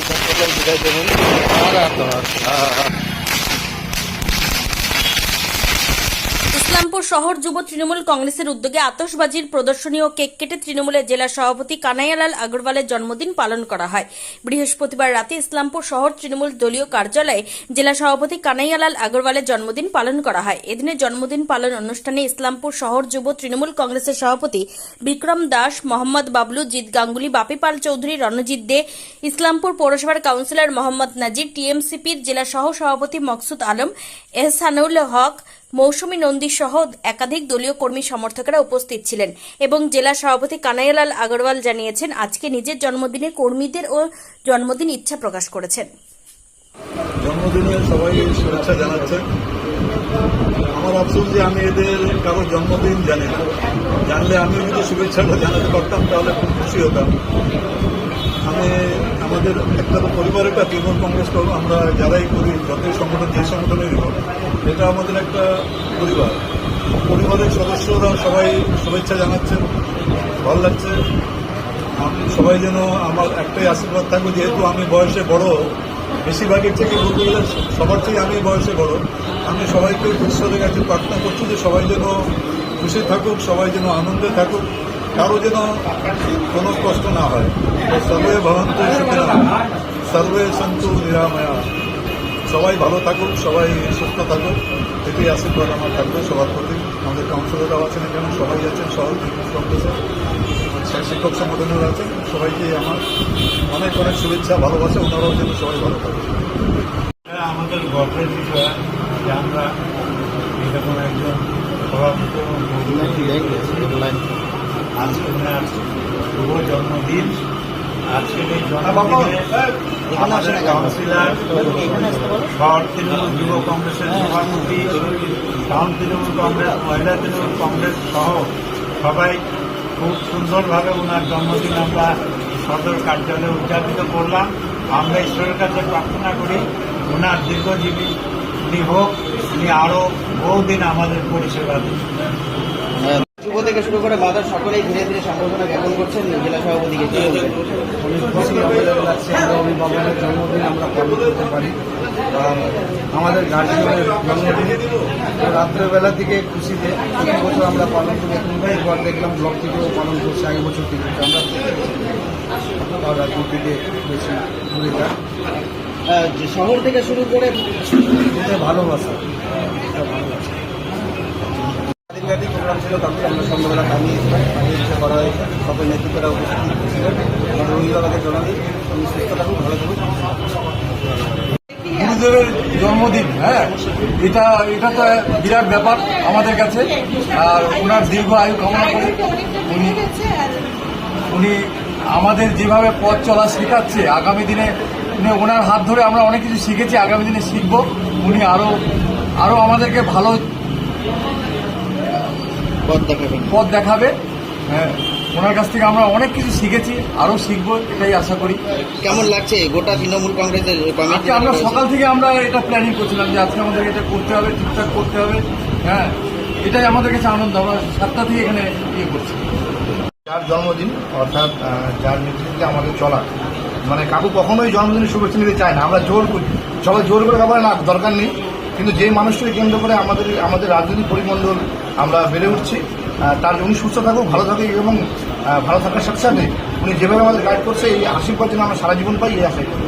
সম্পাদক বিদায় দেবেন আর ইসলামপুর শহর যুব তৃণমূল কংগ্রেসের উদ্যোগে আতশবাজির প্রদর্শনী ও কেক কেটে তৃণমূলের জেলা সভাপতি কানাইয়ালাল আগরওয়ালের জন্মদিন পালন করা হয়। বৃহস্পতিবার রাতে ইসলামপুর শহর তৃণমূল দলীয় কার্যালয়ে জেলা সভাপতি কানাইয়ালাল আগরওয়ালের জন্মদিন পালন করা হয়। এদিনের জন্মদিন পালন অনুষ্ঠানে ইসলামপুর শহর যুব তৃণমূল কংগ্রেসের সভাপতি বিক্রম দাস, মোহাম্মদ বাবলু, জিৎ গাঙ্গুলি, বাপি পাল চৌধুরী, রণজিৎ দে, ইসলামপুর পৌরসভার কাউন্সিলর মোহাম্মদ নাজির, টিএমসিপির জেলা সহ সভাপতি মকসুদ আলম, এহসানুল হক মৌসুমী নন্দী সহ একাধিক দলীয় কর্মী সমর্থকেরা উপস্থিত ছিলেন এবং জেলা সভাপতি কানাইয়ালাল আগরওয়াল জানিয়েছেন, আজকে নিজের জন্মদিনে কর্মীদের ও জন্মদিন ইচ্ছা প্রকাশ করেছেন। আমার আফসোস যে আমি এদের কারও জন্মদিন জানি না। জানলে আমি যদি শুভেচ্ছাটা জানাতে পারতাম, তাহলে খুব খুশি হতাম। আমাদের একটা তো পরিবার একটা তৃণমূল কংগ্রেস আমরা, যারাই করি, যতই সংগঠন, যে সংগঠনেরই হোক, এটা আমাদের একটা পরিবার। পরিবারের সদস্যরা সবাই শুভেচ্ছা জানাচ্ছেন, ভালো লাগছে। সবাই যেন আমার একটাই আশীর্বাদ থাকবে, যেহেতু আমি বয়সে বড়, বেশিরভাগের থেকে বলতে গেলে সবার থেকে আমি বয়সে বড়। আমি সবাইকে ঈশ্বরের কাছে প্রার্থনা করছি যে সবাই যেন খুশি থাকুক, সবাই যেন আনন্দে থাকুক, কারও যেন কোনো কষ্ট না হয়। ভবন্ত সুখিনা সর্বে সন্তু নিরাময়া সবাই ভালো থাকুক সবাই সুস্থ থাকুক। এটাই আশীর্বাদ আমার থাকবে সবার প্রতি। আমাদের কাউন্সিলররাও আছেন এখানে সবাই আছেন শহর তৃণমূল কংগ্রেসের শিক্ষক সংগঠনের আছেন সবাইকে আমার অনেক অনেক শুভেচ্ছা ভালোবাসা ওনারাও যেন সবাই ভালো থাকে এটা আমাদের গর্বের বিষয় যে আমরা এরকম একজন আজকে ওনার শুভ জন্মদিন। আজকের এই জন্মদিনে আমাদের কাউন্সিলর শহর তৃণমূল যুব কংগ্রেসের সভাপতি টাউন তৃণমূল কংগ্রেস মহিলা তৃণমূল কংগ্রেস সহ সবাই খুব সুন্দরভাবে ওনার জন্মদিন আমরা সদর কার্যালয়ে উদযাপিত করলাম। আমরা ঈশ্বরের কাছে প্রার্থনা করি ওনার দীর্ঘজীবী উনি হোক উনি আরও বহুদিন আমাদের পরিষেবা দিন। যুব থেকে শুরু করে বাজার সকলেই ধীরে ধীরে সম্বর্ধনা জ্ঞাপন করছেন জেলা সভাপতিকে? আমাদের অভিভাবকের জন্মদিন আমরা পালন করতে পারি আমাদের গার্জিয়ানের জন্মদিন রাত্রেবেলা থেকে খুশিতে প্রতি বছর আমরা পালন করি এখন এবার দেখলাম ব্লক থেকেও পালন করছে আগে বছর থেকে আমরা রাজনীতি থেকে বেশি ভূমিকা আহ, যে শহর থেকে শুরু করে ভালোবাসা প্রোগ্রাম ছিল তাতে আমরা সন্ধ্যাবেলা কামিয়ে ইচ্ছা করা হয়েছে সকল নেতৃত্বরা উপস্থিত ছিলেন আমরা অভিভাবকের জন্মদিন উনি সুস্থ থাকুন ভালো থাকুন গুরুদেবের জন্মদিন হ্যাঁ? এটা এটা তো বিরাট ব্যাপার আমাদের কাছে। আর ওনার দীর্ঘ আয়ু কামনা করে উনি উনি আমাদের যেভাবে পথ চলা শেখাচ্ছে, আগামী দিনে ওনার হাত ধরে আমরা অনেক কিছু শিখেছি, আগামী দিনে শিখব। উনি আরও আরও আমাদেরকে ভালো পথ দেখাবেন। পথ দেখাবে। হ্যাঁ ওনার কাছ থেকে আমরা অনেক কিছু শিখেছি আরও শিখব এটাই আশা করি। কেমন লাগছে গোটা তৃণমূল কংগ্রেসের আজকে আমরা সকাল থেকে আমরা এটা প্ল্যানিং করছিলাম যে আজকে আমাদের এটা করতে হবে ঠিকঠাক করতে হবে। হ্যাঁ এটাই আমাদের কাছে আনন্দ আমরা সাতটা থেকে এখানে ইয়ে করছি। যার জন্মদিন অর্থাৎ যার নেতৃত্বে আমাদের চলা। মানে কাকু কখনোই জন্মদিনের শুভেচ্ছা নিতে চায় না আমরা জোর করি। সবাই জোর করে খাবার না দরকার নেই। কিন্তু যেই মানুষটাকে কেন্দ্র করে আমাদের আমাদের রাজনৈতিক পরিমণ্ডল আমরা বেড়ে উঠছি তার উনি সুস্থ থাকুক, ভালো থাকে এবং ভালো থাকার সাথে সাথে উনি যেভাবে আমাদের গাইড করছে, এই আশীর্বাদ যেন আমরা সারা জীবন পাই, এই আশাই করি